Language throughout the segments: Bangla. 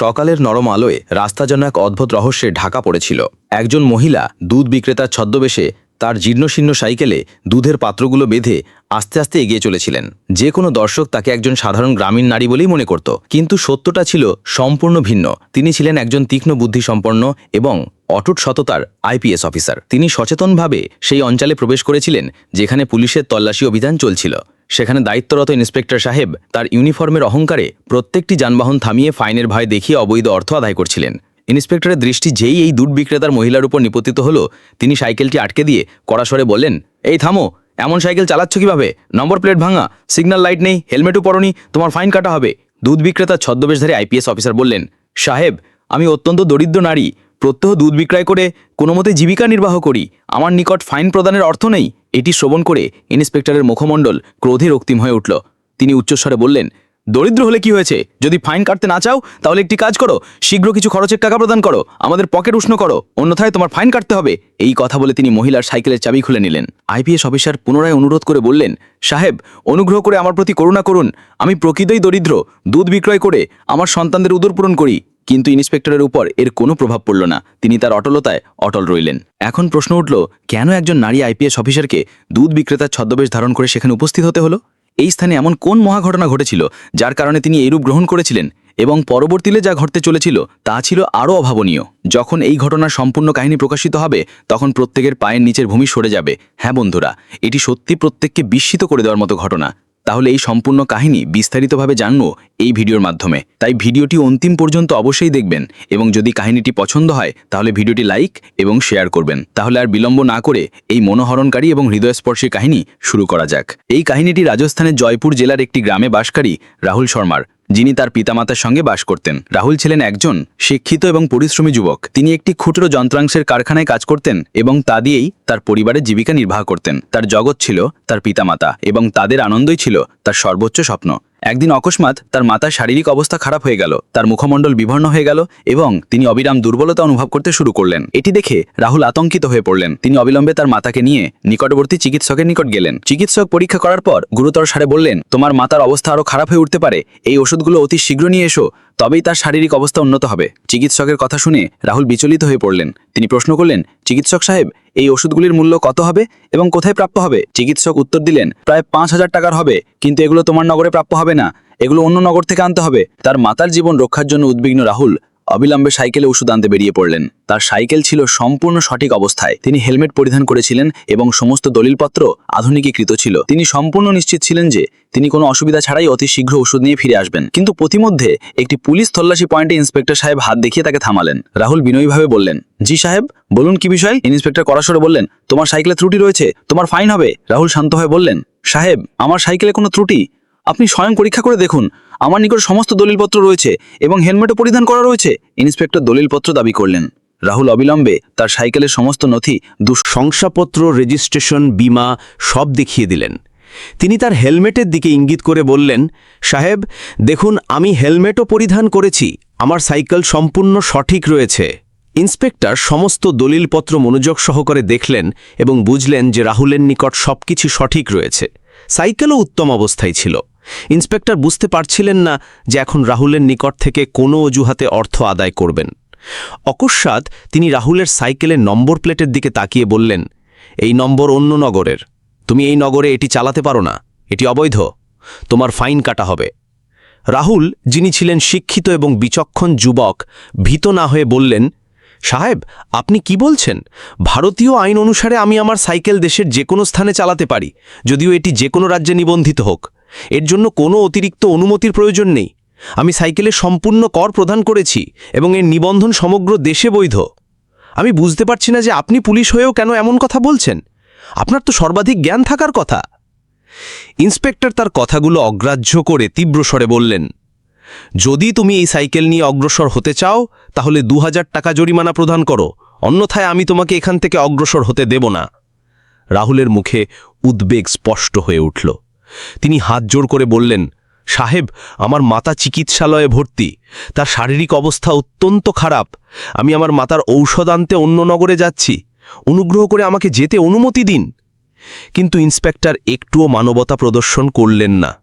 সকালের নরম আলোয় রাস্তা যেন এক অদ্ভুত রহস্যে ঢাকা পড়েছিল। একজন মহিলা দুধ বিক্রেতার ছদ্মবেশে তার জীর্ণশীর্ণ সাইকেলে দুধের পাত্রগুলো বেঁধে আস্তে আস্তে এগিয়ে চলেছিলেন। যে কোনো দর্শক তাকে একজন সাধারণ গ্রামীণ নারী বলেই মনে করত। কিন্তু সত্যটা ছিল সম্পূর্ণ ভিন্ন। তিনি ছিলেন একজন তীক্ষ্ণ বুদ্ধিসম্পন্ন এবং অটুট সততার আইপিএস অফিসার। তিনি সচেতনভাবে সেই অঞ্চলে প্রবেশ করেছিলেন, যেখানে পুলিশের তল্লাশি অভিযান চলছিল। সেখানে দায়িত্বরত ইন্সপেক্টর সাহেব তার ইউনিফর্মের অহংকারে প্রত্যেকটি যানবাহন থামিয়ে ফাইনের ভয় দেখিয়ে অবৈধ অর্থ আদায় করছিলেন। ইন্সপেক্টরের দৃষ্টি যেই এই দুধ বিক্রেতার মহিলার উপর নিপতিত হলো, তিনি সাইকেলটি আটকে দিয়ে কড়াসরে বললেন, এই থামো, এমন সাইকেল চালাচ্ছ কীভাবে? নম্বর প্লেট ভাঙা, সিগন্যাল লাইট নেই, হেলমেটও পরনি, তোমার ফাইন কাটা হবে। দুধ বিক্রেতার ছদ্মবেশধারী আইপিএস অফিসার বললেন, সাহেব, আমি অত্যন্ত দরিদ্র নারী, প্রত্যহ দুধ বিক্রয় করে কোনো মতে জীবিকা নির্বাহ করি, আমার নিকট ফাইন প্রদানের অর্থ নেই। এটি শ্রবণ করে ইন্সপেক্টরের মুখমণ্ডল ক্রোধে রক্তিম হয়ে উঠল। তিনি উচ্চস্বরে বললেন দরিদ্র হলে কি হয়েছে? যদি ফাইন কাটতে না চাও, তাহলে একটি কাজ করো, শীঘ্র কিছু খরচের টাকা প্রদান করো, আমাদের পকেট উষ্ণ করো, অন্যথায় তোমার ফাইন কাটতে হবে। এই কথা বলে তিনি মহিলার সাইকেলের চাবি খুলে নিলেন। আইপিএস অফিসার পুনরায় অনুরোধ করে বললেন, সাহেব, অনুগ্রহ করে আমার প্রতি করুণা করুন। আমি প্রকৃতই দরিদ্র, দুধ বিক্রয় করে আমার সন্তানদের উদর পূরণ করি। কিন্তু ইন্সপেক্টরের উপর এর কোনো প্রভাব পড়ল না। তিনি তার অটলতায় অটল রইলেন। এখন প্রশ্ন উঠল, কেন একজন নারী আইপিএস অফিসারকে দুধ বিক্রেতার ছদ্মবেশ ধারণ করে সেখানে উপস্থিত হতে হলো? এই স্থানে এমন কোন মহাঘটনা ঘটেছিল যার কারণে তিনি এরূপ গ্রহণ করেছিলেন এবং পরবর্তীতে যা ঘটতে চলেছিল তা ছিল আরও অভাবনীয়। যখন এই ঘটনার সম্পূর্ণ কাহিনী প্রকাশিত হবে, তখন প্রত্যেকের পায়ের নিচের ভূমি সরে যাবে। হ্যাঁ বন্ধুরা, এটি সত্যি প্রত্যেককে বিস্মিত করে দেওয়ার মতো ঘটনা। তাহলে এই সম্পূর্ণ কাহিনী বিস্তারিতভাবে জানব এই ভিডিওর মাধ্যমে। তাই ভিডিওটি অন্তিম পর্যন্ত অবশ্যই দেখবেন এবং যদি কাহিনীটি পছন্দ হয়, তাহলে ভিডিওটি লাইক এবং শেয়ার করবেন। তাহলে আর বিলম্ব না করে এই মনোহরণকারী এবং হৃদয়স্পর্শী কাহিনী শুরু করা যাক। এই কাহিনীটি রাজস্থানের জয়পুর জেলার একটি গ্রামে বাসকারী রাহুল শর্মার। যিনি তার পিতামাতার সঙ্গে বাস করতেন। রাহুল ছিলেন একজন শিক্ষিত এবং পরিশ্রমী যুবক। তিনি একটি খুচরো যন্ত্রাংশের কারখানায় কাজ করতেন এবং তা দিয়েই তার পরিবারের জীবিকা নির্বাহ করতেন। তার জগৎ ছিল তার পিতামাতা এবং তাদের আনন্দই ছিল তার সর্বোচ্চ স্বপ্ন। একদিন অকস্মাৎ তার মাতার শারীরিক অবস্থা খারাপ হয়ে গেল, তার মুখমণ্ডল বিবর্ণ হয়ে গেল এবং তিনি অবিরাম দুর্বলতা অনুভব করতে শুরু করলেন। এটি দেখে রাহুল আতঙ্কিত হয়ে পড়লেন। তিনি অবিলম্বে তার মাতাকে নিয়ে নিকটবর্তী চিকিৎসকের নিকট গেলেন। চিকিৎসক পরীক্ষা করার পর গুরুতর সারে বললেন, তোমার মাতার অবস্থা আরও খারাপ হয়ে উঠতে পারে। এই ওষুধগুলো অতি শীঘ্র নিয়ে এসো, তবেই তার শারীরিক অবস্থা উন্নত হবে। চিকিৎসকের কথা শুনে রাহুল বিচলিত হয়ে পড়লেন। তিনি প্রশ্ন করলেন, চিকিৎসক সাহেব এই ওষুধগুলির মূল্য কত হবে এবং কোথায় প্রাপ্য হবে? চিকিৎসক উত্তর দিলেন, প্রায় পাঁচ হাজার টাকার হবে, কিন্তু এগুলো তোমার নগরে প্রাপ্য হবে না। এগুলো অন্য নগর থেকে আনতে হবে। তার মাতার জীবন রক্ষার জন্য উদ্বিগ্ন রাহুল অবিলম্বে সাইকেলে ওষুধ আনতে বেরিয়ে পড়লেন। তার সাইকেল ছিল সম্পূর্ণ সঠিক অবস্থায়। তিনি হেলমেট পরিধান করেছিলেন এবং সমস্ত দলিলপত্র আধুনিকীকৃত ছিল। তিনি সম্পূর্ণ নিশ্চিত ছিলেন যে তিনি কোনো অসুবিধা ছাড়াই অতি শীঘ্র ওষুধ নিয়ে ফিরে আসবেন। কিন্তু প্রতিমধ্যে একটি পুলিশ তল্লাশি পয়েন্টে ইন্সপেক্টর সাহেব হাত দেখিয়ে তাকে থামালেন। রাহুল বিনয়ীভাবে বললেন, জি সাহেব, বলুন কি বিষয়? ইন্সপেক্টর কড়াসরে বললেন, তোমার সাইকেলে ত্রুটি রয়েছে, তোমার ফাইন হবে? রাহুল শান্ত হয়ে বললেন, সাহেব, আমার সাইকেলে কোনো ত্রুটি? আপনি স্বয়ং পরীক্ষা করে দেখুন। আমার নিকট সমস্ত দলিলপত্র রয়েছে এবং হেলমেটও পরিধান করা রয়েছে। ইন্সপেক্টর দলিলপত্র দাবি করলেন। রাহুল অবিলম্বে তার সাইকেলের সমস্ত নথি দুঃ শংসাপত্র, রেজিস্ট্রেশন, বিমা সব দেখিয়ে দিলেন। তিনি তার হেলমেটের দিকে ইঙ্গিত করে বললেন, সাহেব, দেখুন, আমি হেলমেটও পরিধান করেছি। আমার সাইকেল সম্পূর্ণ সঠিক রয়েছে। ইন্সপেক্টর সমস্ত দলিলপত্র মনোযোগ সহকারে দেখলেন এবং বুঝলেন যে রাহুলের নিকট সবকিছু সঠিক রয়েছে। সাইকেলও উত্তম অবস্থায় ছিল। ইন্সপেক্টর বুঝতে পারছিলেন না যে এখন রাহুলের নিকট থেকে কোনো অজুহাতে অর্থ আদায় করবেন। অকস্মাৎ তিনি রাহুলের সাইকেলের নম্বর প্লেটের দিকে তাকিয়ে বললেন, এই নম্বর অন্য নগরের। তুমি এই নগরে এটি চালাতে পারো না। এটি অবৈধ। তোমার ফাইন কাটা হবে। রাহুল, যিনি ছিলেন শিক্ষিত এবং বিচক্ষণ যুবক, ভীত না হয়ে বললেন, সাহেব, আপনি কি বলছেন? ভারতীয় আইন অনুসারে আমি আমার সাইকেল দেশের যে কোনো স্থানে চালাতে পারি, যদিও এটি যে কোনো রাজ্যে নিবন্ধিত হোক। এর জন্য কোনো অতিরিক্ত অনুমতির প্রয়োজন নেই। আমি সাইকেলে সম্পূর্ণ কর প্রদান করেছি এবং এর নিবন্ধন সমগ্র দেশে বৈধ। আমি বুঝতে পারছি না যে আপনি পুলিশ হয়েও কেন এমন কথা বলছেন। আপনার তো সর্বাধিক জ্ঞান থাকার কথা। ইন্সপেক্টর তার কথাগুলো অগ্রাহ্য করে তীব্র স্বরে বললেন, যদি তুমি এই সাইকেল নিয়ে অগ্রসর হতে চাও, তাহলে দু হাজার টাকা জরিমানা প্রদান করো। অন্যথায় আমি তোমাকে এখান থেকে অগ্রসর হতে দেব না। রাহুলের মুখে উদ্বেগ স্পষ্ট হয়ে উঠল। তিনি হাত জোর করে বললেন, সাহেব, আমার মাতা চিকিৎসালয়ে ভর্তি। তার শারীরিক অবস্থা অত্যন্ত খারাপ। আমি আমার মাতার ঔষধ আনতে অন্য নগরে যাচ্ছি। অনুগ্রহ করে আমাকে যেতে অনুমতি দিন। কিন্তু ইন্সপেক্টর একটুও মানবতা প্রদর্শন করলেন না।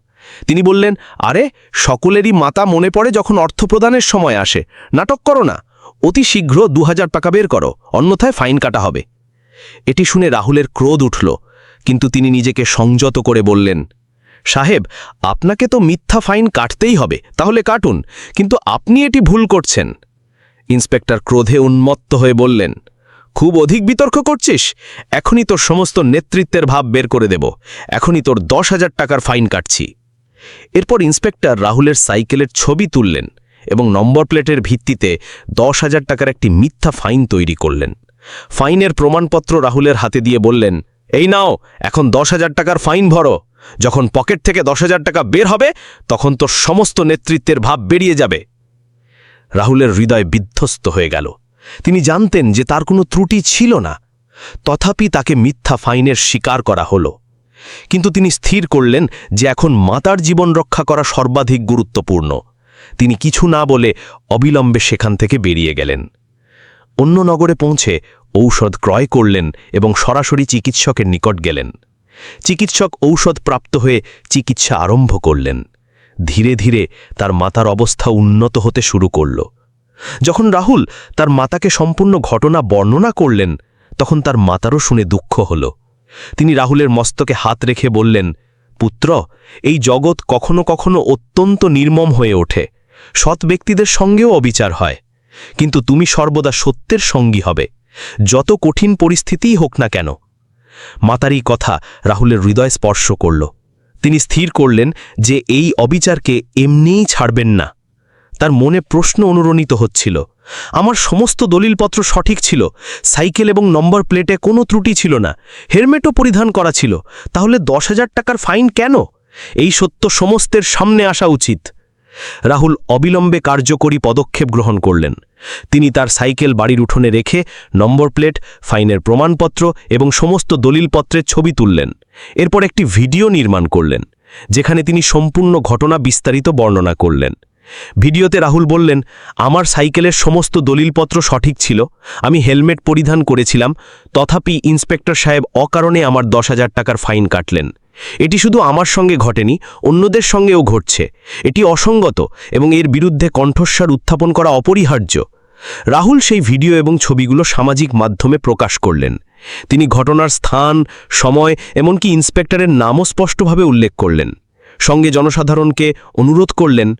তিনি বললেন, আরে, সকলেরই মাতা মনে পড়ে যখন অর্থ প্রদানের সময় আসে। নাটক করো না। অতি শীঘ্র দু হাজার টাকা বের করো। অন্যথায় ফাইন কাটা হবে। এটি শুনে রাহুলের ক্রোধ উঠল। কিন্তু তিনি নিজেকে সংযত করে বললেন, সাহেব, আপনাকে তো মিথ্যা ফাইন কাটতেই হবে, তাহলে কাটুন, কিন্তু আপনি এটি ভুল করছেন। ইন্সপেক্টর ক্রোধে উন্মত্ত হয়ে বললেন, খুব অধিক বিতর্ক করছিস? এখনই তোর সমস্ত নেতৃত্বের ভাব বের করে দেব, এখনই তোর দশ হাজার টাকার ফাইন কাটছি। এরপর ইন্সপেক্টর রাহুলের সাইকেলের ছবি তুললেন এবং নম্বর প্লেটের ভিত্তিতে দশ হাজার টাকার একটি মিথ্যা ফাইন তৈরি করলেন। ফাইনের প্রমাণপত্র রাহুলের হাতে দিয়ে বললেন এই নাও, এখন দশ হাজার টাকার ফাইন ভরো। যখন পকেট থেকে দশ হাজার টাকা বের হবে, তখন তোর সমস্ত নেতৃত্বের ভাব বেরিয়ে যাবে। রাহুলের হৃদয় বিধ্বস্ত হয়ে গেল। তিনি জানতেন যে তার কোনো ত্রুটি ছিল না। তথাপি তাকে মিথ্যা ফাইনের শিকার করা হল। কিন্তু তিনি স্থির করলেন যে এখন মাতার জীবন রক্ষা করা সর্বাধিক গুরুত্বপূর্ণ। তিনি কিছু না বলে অবিলম্বে সেখান থেকে বেরিয়ে গেলেন। অন্য নগরে পৌঁছে ঔষধ ক্রয় করলেন এবং সরাসরি চিকিৎসকের নিকট গেলেন। চিকিৎসক ঔষধ প্রাপ্ত হয়ে চিকিৎসা আরম্ভ করলেন। ধীরে ধীরে তার মাতার অবস্থা উন্নত হতে শুরু করল। যখন রাহুল তার মাতাকে সম্পূর্ণ ঘটনা বর্ণনা করলেন, তখন তার মাতারও শুনে দুঃখ হল। তিনি রাহুলের মস্তকে হাত রেখে বললেন, পুত্র, এই জগৎ কখনো কখনো অত্যন্ত নির্মম হয়ে ওঠে। সৎ ব্যক্তিদের সঙ্গেও অবিচার হয়। কিন্তু তুমি সর্বদা সত্যের সঙ্গী হবে। যত কঠিন পরিস্থিতিই হোক না কেন। মাতার এই কথা রাহুলের হৃদয় স্পর্শ করল। তিনি স্থির করলেন যে এই অবিচারকে এমনিই ছাড়বেন না। তার মনে প্রশ্ন অনুরণিত হচ্ছিল। আমার সমস্ত দলিলপত্র সঠিক ছিল। সাইকেল এবং নম্বর প্লেটে কোনো ত্রুটি ছিল না। হেলমেটও পরিধান করা ছিল। তাহলে দশ হাজার টাকার ফাইন কেন? এই সত্য সমস্তের সামনে আসা উচিত। রাহুল অবিলম্বে কার্যকরী পদক্ষেপ গ্রহণ করলেন। তিনি তার সাইকেল বাড়ির উঠোনে রেখে নম্বর প্লেট, ফাইনের প্রমাণপত্র এবং সমস্ত দলিলপত্রের ছবি তুললেন। এরপর একটি ভিডিও নির্মাণ করলেন, যেখানে তিনি সম্পূর্ণ ঘটনা বিস্তারিত বর্ণনা করলেন। ভিডিওতে রাহুল বললেন, আমার সাইকেলের সমস্ত দলিলপত্র সঠিক ছিল। আমি হেলমেট পরিধান করেছিলাম। তথাপি ইন্সপেক্টর সাহেব অকারণে আমার দশ হাজার টাকার ফাইন কাটলেন। এটি শুধু আমার সঙ্গে ঘটেনি, অন্যদের সঙ্গেও ঘটছে। এটি অসঙ্গত এবং এর বিরুদ্ধে কণ্ঠস্বর উত্থাপন করা অপরিহার্য। রাহুল সেই ভিডিও এবং ছবিগুলো সামাজিক মাধ্যমে প্রকাশ করলেন। তিনি ঘটনার স্থান, সময়, এমনকি ইন্সপেক্টরের নামও স্পষ্টভাবে উল্লেখ করলেন। সঙ্গে জনসাধারণকে অনুরোধ করলেন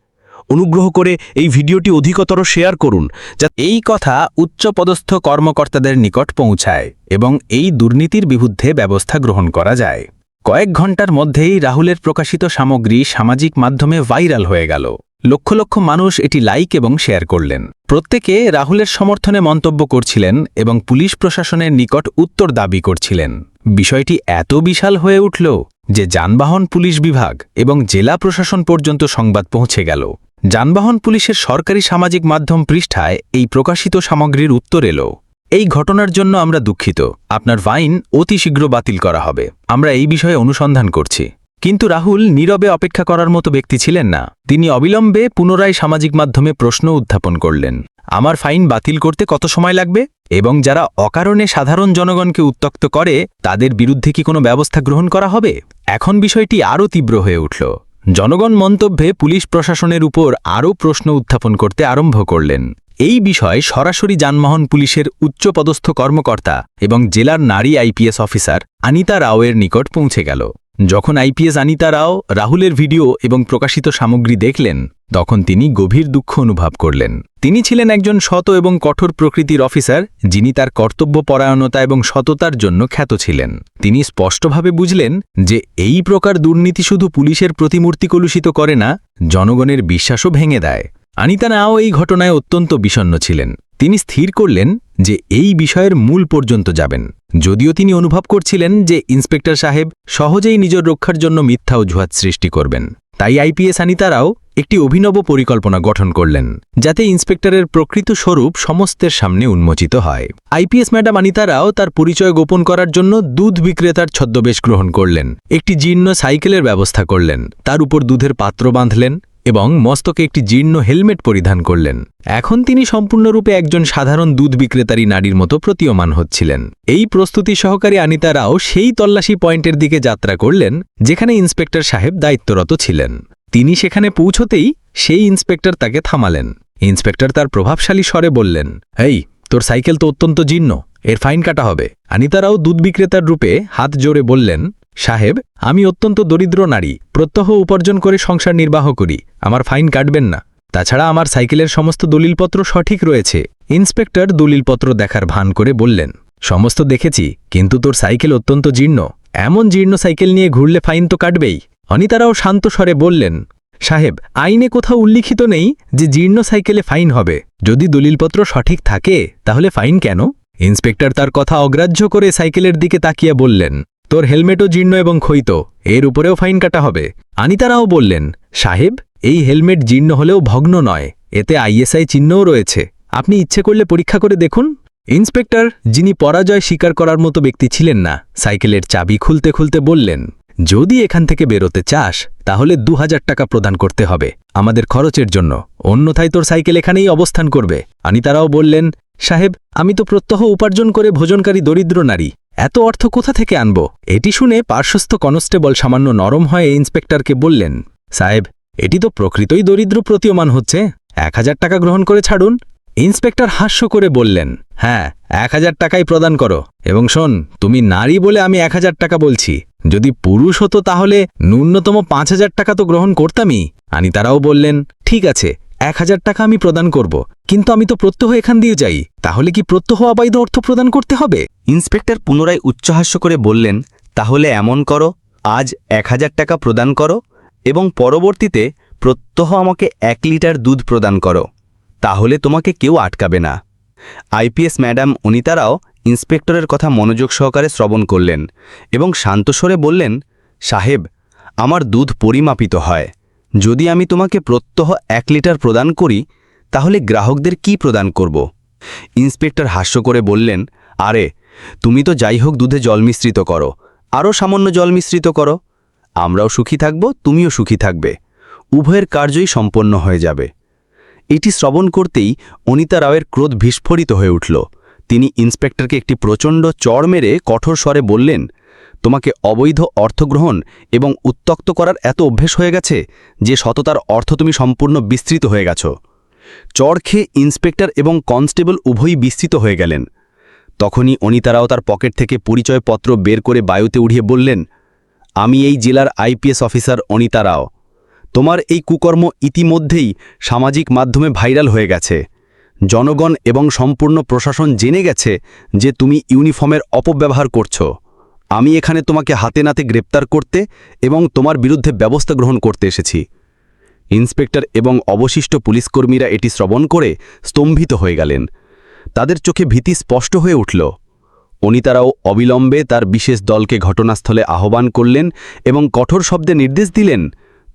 অনুগ্রহ করে এই ভিডিওটি অধিকতর শেয়ার করুন, যা এই কথা উচ্চপদস্থ কর্মকর্তাদের নিকট পৌঁছায় এবং এই দুর্নীতির বিরুদ্ধে ব্যবস্থা গ্রহণ করা যায়। কয়েক ঘণ্টার মধ্যেই রাহুলের প্রকাশিত সামগ্রী সামাজিক মাধ্যমে ভাইরাল হয়ে গেল। লক্ষ লক্ষ মানুষ এটি লাইক এবং শেয়ার করলেন। প্রত্যেকে রাহুলের সমর্থনে মন্তব্য করছিলেন এবং পুলিশ প্রশাসনের নিকট উত্তর দাবি করছিলেন। বিষয়টি এত বিশাল হয়ে উঠল যে যানবাহন, পুলিশ বিভাগ এবং জেলা প্রশাসন পর্যন্ত সংবাদ পৌঁছে গেল। যানবাহন পুলিশের সরকারি সামাজিক মাধ্যম পৃষ্ঠায় এই প্রকাশিত সামগ্রীর উত্তর এলো। এই ঘটনার জন্য আমরা দুঃখিত। আপনার ফাইন অতি শীঘ্র বাতিল করা হবে। আমরা এই বিষয়ে অনুসন্ধান করছি। কিন্তু রাহুল নীরবে অপেক্ষা করার মতো ব্যক্তি ছিলেন না। তিনি অবিলম্বে পুনরায় সামাজিক মাধ্যমে প্রশ্ন উত্থাপন করলেন। আমার ফাইন বাতিল করতে কত সময় লাগবে? এবং যারা অকারণে সাধারণ জনগণকে উত্তক্ত করে, তাদের বিরুদ্ধে কি কোনো ব্যবস্থা গ্রহণ করা হবে? এখন বিষয়টি আরও তীব্র হয়ে উঠল। জনগণ মন্তব্যে পুলিশ প্রশাসনের উপর আরও প্রশ্ন উত্থাপন করতে আরম্ভ করলেন। এই বিষয়ে সরাসরি যানবাহন পুলিশের উচ্চপদস্থ কর্মকর্তা এবং জেলার নারী আইপিএস অফিসার আনিতা রাওয়ের নিকট পৌঁছে গেল। যখন আইপিএস আনিতা রাও, রাহুলের ভিডিও এবং প্রকাশিত সামগ্রী দেখলেন, তখন তিনি গভীর দুঃখ অনুভব করলেন। তিনি ছিলেন একজন শত এবং কঠোর প্রকৃতির অফিসার, যিনি তার কর্তব্যপরায়ণতা এবং সততার জন্য খ্যাত ছিলেন। তিনি স্পষ্টভাবে বুঝলেন যে এই প্রকার দুর্নীতি শুধু পুলিশের প্রতিমূর্তি কলুষিত করে না, জনগণের বিশ্বাসও ভেঙে দেয়। আনিতা নাও এই ঘটনায় অত্যন্ত বিষণ্ণ ছিলেন। তিনি স্থির করলেন যে এই বিষয়ের মূল পর্যন্ত যাবেন। যদিও তিনি অনুভব করছিলেন যে ইন্সপেক্টর সাহেব সহজেই নিজের রক্ষার জন্য মিথ্যা অজুহাত সৃষ্টি করবেন। তাই আইপিএস আনিতারাও একটি অভিনব পরিকল্পনা গঠন করলেন, যাতে ইন্সপেক্টরের প্রকৃত স্বরূপ সমস্তের সামনে উন্মোচিত হয়। আইপিএস ম্যাডাম আনিতারাও তার পরিচয় গোপন করার জন্য দুধ বিক্রেতার ছদ্মবেশ গ্রহণ করলেন, একটি জীর্ণ সাইকেলের ব্যবস্থা করলেন, তার উপর দুধের পাত্র বাঁধলেন এবং মস্তকে একটি জীর্ণ হেলমেট পরিধান করলেন। এখন তিনি সম্পূর্ণরূপে একজন সাধারণ দুধ বিক্রেতারী নারীর মতো প্রতীয়মান হচ্ছিলেন। এই প্রস্তুতি সহকারী আনিতা রাও সেই তল্লাশি পয়েন্টের দিকে যাত্রা করলেন, যেখানে ইন্সপেক্টর সাহেব দায়িত্বরত ছিলেন। তিনি সেখানে পৌঁছতেই সেই ইন্সপেক্টর তাকে থামালেন। ইন্সপেক্টর তার প্রভাবশালী স্বরে বললেন, এই, তোর সাইকেল তো অত্যন্ত জীর্ণ, এর ফাইন কাটা হবে। আনিতারাও দুধ বিক্রেতার রূপে হাত জোরে বললেন সাহেব, আমি অত্যন্ত দরিদ্র নারী, প্রত্যহ উপার্জন করে সংসার নির্বাহ করি, আমার ফাইন কাটবেন না। তাছাড়া আমার সাইকেলের সমস্ত দলিলপত্র সঠিক রয়েছে। ইন্সপেক্টর দলিলপত্র দেখার ভান করে বললেন, সমস্ত দেখেছি, কিন্তু তোর সাইকেল অত্যন্ত জীর্ণ। এমন জীর্ণ সাইকেল নিয়ে ঘুরলে ফাইন তো কাটবেই। অনিতারাও শান্ত স্বরে বললেন, সাহেব, আইনে কোথাও উল্লিখিত নেই যে জীর্ণ সাইকেলে ফাইন হবে। যদি দলিলপত্র সঠিক থাকে, তাহলে ফাইন কেন? ইন্সপেক্টর তার কথা অগ্রাহ্য করে সাইকেলের দিকে তাকিয়ে বললেন তোর হেলমেটও জীর্ণ এবং ক্ষয়িত, এর উপরেও ফাইন কাটা হবে। আনিতারাও বললেন, সাহেব, এই হেলমেট জীর্ণ হলেও ভগ্ন নয়, এতে আইএসআই চিহ্নও রয়েছে। আপনি ইচ্ছে করলে পরীক্ষা করে দেখুন। ইন্সপেক্টর, যিনি পরাজয় স্বীকার করার মতো ব্যক্তি ছিলেন না, সাইকেলের চাবি খুলতে খুলতে বললেন, যদি এখান থেকে বেরোতে চাস, তাহলে দু হাজার টাকা প্রদান করতে হবে, আমাদের খরচের জন্য। অন্যথায় তোর সাইকেল এখানেই অবস্থান করবে। আনিতারাও বললেন, সাহেব, আমি তো প্রত্যহ উপার্জন করে ভোজনকারী দরিদ্র নারী এত অর্থ কোথা থেকে আনব? এটি শুনে পার্শ্বস্থ কনস্টেবল সামান্য নরম হয়ে ইন্সপেক্টরকে বললেন, সাহেব, এটি তো প্রকৃতই দরিদ্র প্রতীয়মান হচ্ছে। এক হাজার টাকা গ্রহণ করে ছাড়ুন। ইন্সপেক্টর হাস্য করে বললেন হ্যাঁ এক হাজার টাকাই প্রদান করো। এবং শোন, তুমি নারী বলে আমি এক হাজার টাকা বলছি। যদি পুরুষ হতো তাহলে ন্যূনতম পাঁচ হাজার টাকা তো গ্রহণ করতামই। আনিতারাও বললেন, ঠিক আছে এক হাজার টাকা আমি প্রদান করব। কিন্তু আমি তো প্রত্যহ এখান দিয়ে যাই। তাহলে কি প্রত্যহ অবৈধ অর্থ প্রদান করতে হবে? ইন্সপেক্টর পুনরায় উচ্চহাস্য করে বললেন, তাহলে এমন করো, আজ এক হাজার টাকা প্রদান করো এবং পরবর্তীতে প্রত্যহ আমাকে এক লিটার দুধ প্রদান করো। তাহলে তোমাকে কেউ আটকাবে না। আইপিএস ম্যাডাম অনিতারাও ইন্সপেক্টরের কথা মনোযোগ সহকারে শ্রবণ করলেন এবং শান্তস্বরে বললেন, সাহেব, আমার দুধ পরিমাপিত হয়। যদি আমি তোমাকে প্রত্যহ এক লিটার প্রদান করি, তাহলে গ্রাহকদের কি প্রদান করব? ইন্সপেক্টর হাস্য করে বললেন, আরে, তুমি তো যাই হোক দুধে জল মিশ্রিত করো, আরও সামান্য জল মিশ্রিত করো। আমরাও সুখী থাকব, তুমিও সুখী থাকবে। উভয়ের কার্যই সম্পন্ন হয়ে যাবে। এটি শ্রবণ করতেই অনিতা রাওয়ের ক্রোধ বিস্ফোরিত হয়ে উঠল। তিনি ইন্সপেক্টরকে একটি প্রচণ্ড চড় মেরে কঠোর স্বরে বললেন তোমাকে অবৈধ অর্থগ্রহণ এবং উত্তক্ত করার এত অভ্যেস হয়ে গেছে যে সততার অর্থ তুমি সম্পূর্ণ বিস্তৃত হয়ে গেছ। চড় খেয়ে ইন্সপেক্টর এবং কনস্টেবল উভয়ই বিস্তৃত হয়ে গেলেন। তখনই অনিতারাও তার পকেট থেকে পরিচয়পত্র বের করে বায়ুতে উড়িয়ে বললেন, আমি এই জেলার আইপিএস অফিসার অনিতারাও তোমার এই কুকর্ম ইতিমধ্যেই সামাজিক মাধ্যমে ভাইরাল হয়ে গেছে। জনগণ এবং সম্পূর্ণ প্রশাসন জেনে গেছে যে তুমি ইউনিফর্মের অপব্যবহার করছ। আমি এখানে তোমাকে হাতে নাতে গ্রেপ্তার করতে এবং তোমার বিরুদ্ধে ব্যবস্থা গ্রহণ করতে এসেছি। ইন্সপেক্টর এবং অবশিষ্ট পুলিশকর্মীরা এটি শ্রবণ করে স্তম্ভিত হয়ে গেলেন। তাদের চোখে ভীতি স্পষ্ট হয়ে উঠল। অনিতারাও অবিলম্বে তার বিশেষ দলকে ঘটনাস্থলে আহ্বান করলেন এবং কঠোর শব্দে নির্দেশ দিলেন,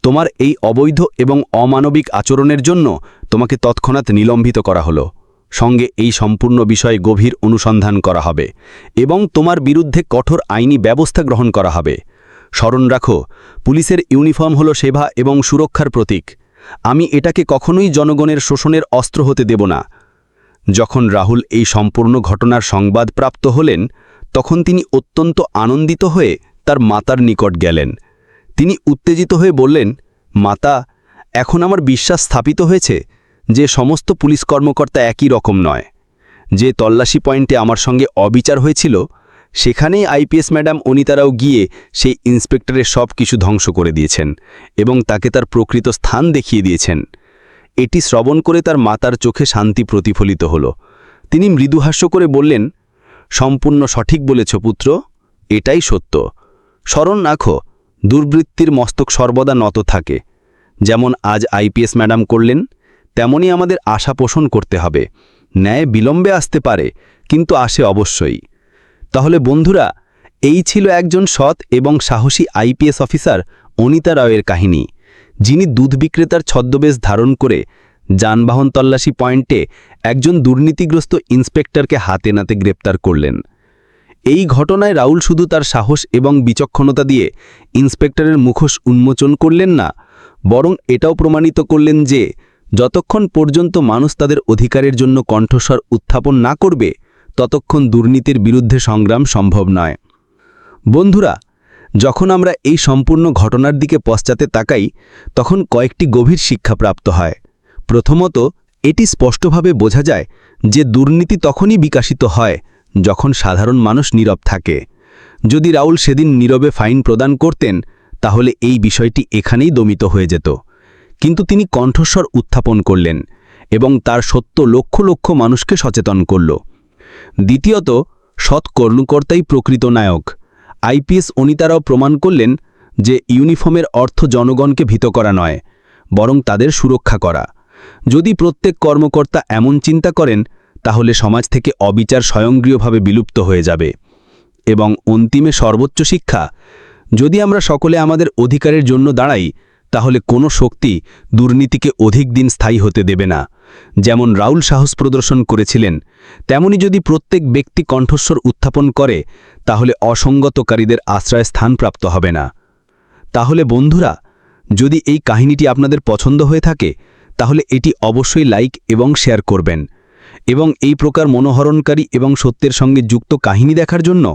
তোমার এই অবৈধ এবং অমানবিক আচরণের জন্য তোমাকে তৎক্ষণাৎ নিলম্বিত করা হলো। সঙ্গে এই সম্পূর্ণ বিষয়ে গভীর অনুসন্ধান করা হবে এবং তোমার বিরুদ্ধে কঠোর আইনি ব্যবস্থা গ্রহণ করা হবে। স্মরণ রাখো, পুলিশের ইউনিফর্ম হল সেবা এবং সুরক্ষার প্রতীক। আমি এটাকে কখনোই জনগণের শোষণের অস্ত্র হতে দেব না। যখন রাহুল এই সম্পূর্ণ ঘটনার সংবাদ প্রাপ্ত হলেন, তখন তিনি অত্যন্ত আনন্দিত হয়ে তার মাতার নিকট গেলেন। তিনি উত্তেজিত হয়ে বললেন, মাতা, এখন আমার বিশ্বাস স্থাপিত হয়েছে। যে সমস্ত পুলিশ কর্মকর্তা একই রকম নয়। যে তল্লাশি পয়েন্টে আমার সঙ্গে অবিচার হয়েছিল, সেখানেই আইপিএস ম্যাডাম অনিতারাও গিয়ে সেই ইন্সপেক্টরের সব কিছু ধ্বংস করে দিয়েছেন এবং তাকে তার প্রকৃত স্থান দেখিয়ে দিয়েছেন। এটি শ্রবণ করে তার মাতার চোখে শান্তি প্রতিফলিত হল। তিনি মৃদুহাস্য করে বললেন, সম্পূর্ণ সঠিক বলেছ পুত্র, এটাই সত্য। স্মরণ রাখো, দুর্বৃত্তির মস্তক সর্বদা নত থাকে। যেমন আজ আইপিএস ম্যাডাম করলেন তেমনি আমাদের আশা পোষণ করতে হবে। ন্যায় বিলম্বে আসতে পারে, কিন্তু আসে অবশ্যই। তাহলে বন্ধুরা, এই ছিল একজন সৎ এবং সাহসী আইপিএস অফিসার অনিতা রাওয়ের কাহিনী, যিনি দুধ বিক্রেতার ছদ্মবেশ ধারণ করে যানবাহন তল্লাশি পয়েন্টে একজন দুর্নীতিগ্রস্ত ইন্সপেক্টরকে হাতে নাতে গ্রেপ্তার করলেন। এই ঘটনায় রাউল শুধু তার সাহস এবং বিচক্ষণতা দিয়ে ইন্সপেক্টরের মুখোশ উন্মোচন করলেন না, বরং এটাও প্রমাণিত করলেন যে যতক্ষণ পর্যন্ত মানুষ তাদের অধিকারের জন্য কণ্ঠস্বর উত্থাপন না করবে, ততক্ষণ দুর্নীতির বিরুদ্ধে সংগ্রাম সম্ভব নয়। বন্ধুরা, যখন আমরা এই সম্পূর্ণ ঘটনার দিকে পশ্চাতে তাকাই, তখন কয়েকটি গভীর শিক্ষা প্রাপ্ত হয়। প্রথমত, এটি স্পষ্টভাবে বোঝা যায় যে দুর্নীতি তখনই বিকাশিত হয় যখন সাধারণ মানুষ নীরব থাকে। যদি রাউল সেদিন নীরবে ফাইন প্রদান করতেন, তাহলে এই বিষয়টি এখানেই দমিত হয়ে যেত। কিন্তু তিনি কণ্ঠস্বর উত্থাপন করলেন এবং তার সত্য লক্ষ লক্ষ মানুষকে সচেতন করল। দ্বিতীয়ত, সৎ কর্মকর্তাই প্রকৃত নায়ক। আইপিএস অনিতারাও প্রমাণ করলেন যে ইউনিফর্মের অর্থ জনগণকে ভীত করা নয়, বরং তাদের সুরক্ষা করা। যদি প্রত্যেক কর্মকর্তা এমন চিন্তা করেন, তাহলে সমাজ থেকে অবিচার স্বয়ংক্রিয়ভাবে বিলুপ্ত হয়ে যাবে। এবং অন্তিমে সর্বোচ্চ শিক্ষা, যদি আমরা সকলে আমাদের অধিকারের জন্য দাঁড়াই তাহলে কোনো শক্তি দুর্নীতিকে অধিক দিন স্থায়ী হতে দেবে না। যেমন রাউল সাহস প্রদর্শন করেছিলেন, তেমনি যদি প্রত্যেক ব্যক্তি কণ্ঠস্বর উত্থাপন করে, তাহলে অসঙ্গতকারীদের আশ্রয় স্থান প্রাপ্ত হবে না। তাহলে বন্ধুরা, যদি এই কাহিনীটি আপনাদের পছন্দ হয়ে থাকে, তাহলে এটি অবশ্যই লাইক এবং শেয়ার করবেন। এবং এই প্রকার মনোহরণকারী এবং সত্যের সঙ্গে যুক্ত কাহিনী দেখার জন্য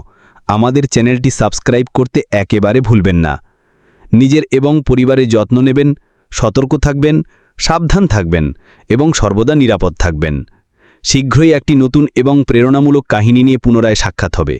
আমাদের চ্যানেলটি সাবস্ক্রাইব করতে একেবারে ভুলবেন না। নিজের এবং পরিবারের যত্ন নেবেন, সতর্ক থাকবেন, সাবধান থাকবেন এবং সর্বদা নিরাপদ থাকবেন। শীঘ্রই একটি নতুন এবং প্রেরণামূলক কাহিনী নিয়ে পুনরায় সাক্ষাৎ হবে।